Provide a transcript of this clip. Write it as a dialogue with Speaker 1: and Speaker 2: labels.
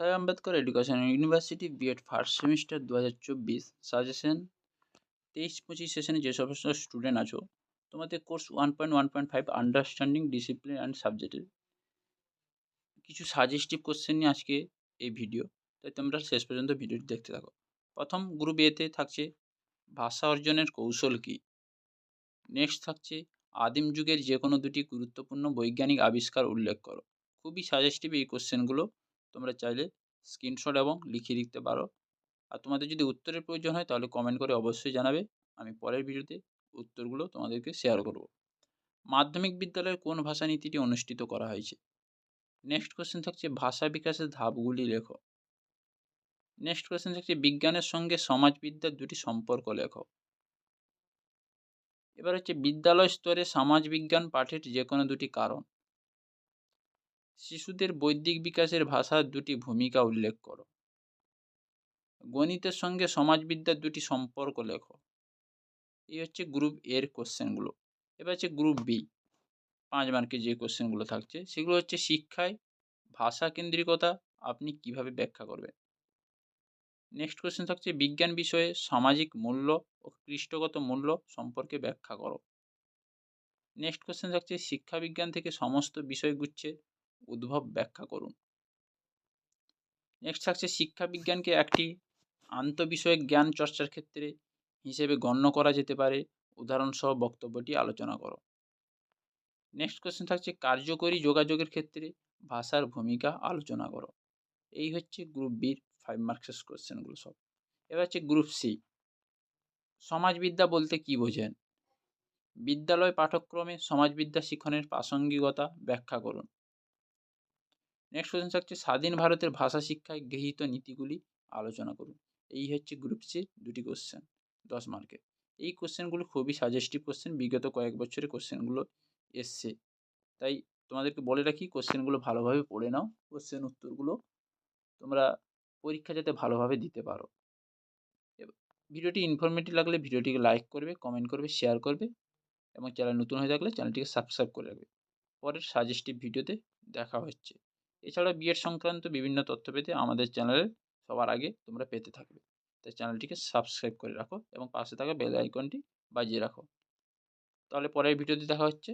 Speaker 1: সাহেব Ambedkar education university BEd first semester দু হাজার চব্বিশ সাজেশন। তেইশ পঁচিশ সেশনে যে সমস্ত স্টুডেন্ট আছো, তোমাদের course one point one point five understanding, discipline and সাবজেক্টের। কিছু সাজেস্টিভ কোশ্চেন নিয়ে আজকে এই ভিডিও। তাই তোমরা শেষ পর্যন্ত ভিডিওটি দেখতে থাকো। প্রথম গ্রুপ এতে থাকছে, ভাষা অর্জনের কৌশল কী? নেক্সট থাকছে, আদিম যুগের যে কোনো দুটি গুরুত্বপূর্ণ বৈজ্ঞানিক আবিষ্কার উল্লেখ করো। খুবই সাজেস্টিভ এই কোশ্চেনগুলো। তোমরা চাইলে স্ক্রিনশট এবং লিখে লিখতে পারো। আর তোমাদের যদি উত্তরের প্রয়োজন হয় তাহলে কমেন্ট করে অবশ্যই জানাবে। আমি পরের ভিডিওতে উত্তরগুলো তোমাদেরকে শেয়ার করব। মাধ্যমিক বিদ্যালয়ের কোন ভাষা নীতিটি অনুষ্ঠিত করা হয়েছে? নেক্সট কোশ্চেন থাকছে ভাষা বিকাশের ধাপগুলি লেখো। নেক্সট কোশ্চেন থাকছে বিজ্ঞানের সঙ্গে সমাজবিদ্যার দুটি সম্পর্ক লেখো। এবার হচ্ছে বিদ্যালয় স্তরে সমাজবিজ্ঞান পাঠের যে কোনো দুটি কারণ। শিশুদের বৈদিক বিকাশের ভাষার দুটি ভূমিকা উল্লেখ করো। গণিতের সঙ্গে সমাজবিদ্যার দুটি সম্পর্ক লেখো। এই হচ্ছে গ্রুপ এর কোশ্চেনগুলো এবার হচ্ছে গ্রুপ বি পাঁচ মার্কের যে কোশ্চেনগুলো থাকছে, সেগুলো হচ্ছে শিক্ষায় ভাষা কেন্দ্রিকতা আপনি কীভাবে ব্যাখ্যা করবেন? নেক্সট কোশ্চেন থাকছে বিজ্ঞান বিষয়ে সামাজিক মূল্য ও কৃষ্টগত মূল্য সম্পর্কে ব্যাখ্যা করো। নেক্সট কোশ্চেন থাকছে শিক্ষা বিজ্ঞান থেকে সমস্ত বিষয়গুচ্ছের উদ্ভব ব্যাখ্যা করুন। নেক্সট থাকছে শিক্ষা বিজ্ঞানকে একটি আন্তঃবিষয়ক জ্ঞান চর্চার ক্ষেত্রে হিসেবে গণ্য করা যেতে পারে। উদাহরণসহ বক্তব্যটি আলোচনা করো। নেক্সট কোশ্চেন থাকছে কার্যকরী যোগাযোগের ক্ষেত্রে ভাষার ভূমিকা আলোচনা করো। এই হচ্ছে গ্রুপ বির ফাইভ মার্কসের কোশ্চেনগুলো সব। এবার হচ্ছে গ্রুপ সি সমাজবিদ্যা বলতে কি বোঝেন? বিদ্যালয় পাঠ্যক্রমে সমাজবিদ্যা শিক্ষণের প্রাসঙ্গিকতা ব্যাখ্যা করুন। নেক্সট কোশ্চেন থাকছে, স্বাধীন ভারতের ভাষা শিক্ষায় গৃহীত নীতিগুলি আলোচনা করুন। এই হচ্ছে গ্রুপ সি দুটি কোশ্চেন দশ মার্কের এই কোশ্চেনগুলো খুবই সাজেস্টিভ কোশ্চেন বিগত কয়েক বছরের কোশ্চেনগুলো এসছে। তাই তোমাদেরকে বলে রাখি কোশ্চেনগুলো ভালোভাবে পড়ে নাও কোশ্চেন উত্তরগুলো তোমরা পরীক্ষা যাতে ভালোভাবে দিতে পারো। ভিডিওটি ইনফরমেটিভ লাগলে ভিডিওটিকে লাইক করবে কমেন্ট করবে শেয়ার করবে এবং চ্যানেল নতুন হয়ে থাকলে চ্যানেলটিকে সাবস্ক্রাইব করে রাখবে। পরের সাজেস্টিভ ভিডিওতে দেখা হচ্ছে। এছাড়া বিএড সংক্রান্ত বিভিন্ন তথ্য পেতে আমাদের চ্যানেলে সবার আগে তোমরা পেতে থাকবে। তাই চ্যানেলটিকে সাবস্ক্রাইব করে রাখো এবং পাশে থাকা বেল আইকনটি বাজিয়ে রাখো। তাহলে পরের ভিডিওতে দেখা হচ্ছে।